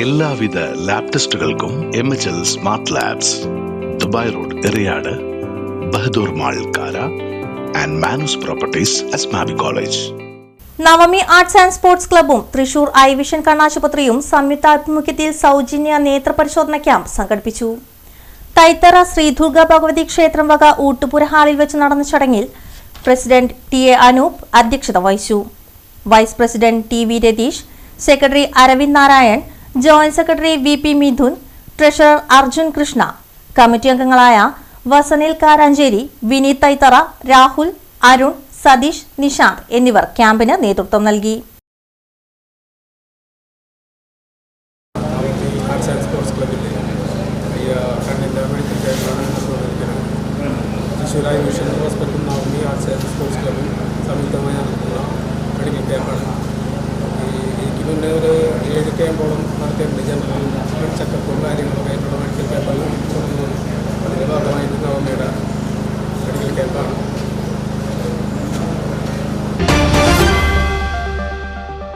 എല്ലാവിധ lab ടെസ്റ്റുകൾക്കും M H L smart labs Dubai road Eriyad Bahadur mall Kara and Manoos properties Asmabi college Navami arts and sports ക്ലബ്ബും Thrissur eye vision കണ്ണാശുപത്രിയും സംയുക്താഭിമുഖ്യത്തിൽ സൗജന്യ നേത്രപരിശോധന camp സംഘടിപ്പിച്ചു. തൈത്തറ ശ്രീ ദുർഗ ഭഗവതി ക്ഷേത്രം വക ഊട്ടുപുര ഹാളിൽ വെച്ച് നടന്ന ചടങ്ങിൽ പ്രസിഡന്റ് ടി എ അനൂപ് അധ്യക്ഷത വഹിച്ചു. Vice president T V Ratheesh secretary Aravind Narayan joint secretary V P Mithun treasurer Arjun Krishna committee അംഗങ്ങളായ വസനിൽ കാരാഞ്ചേരി വിനീത് തൈത്തറ രാഹുൽ അരുൺ സതീഷ് നിഷാന്ത് എന്നിവർ ക്യാമ്പിന് നേതൃത്വം നൽകി. ആർട്സ് ആൻഡ് സ്പോർട്സ് ക്ലബിന്റെ ഈ ആർട്സ് ആൻഡ് സ്പോർട്സ് ക്ലബും ഇതിന്റെ ഒരു ഏഴ് ക്യാമ്പുകളും നടത്തിയിട്ടുണ്ട്. General checkup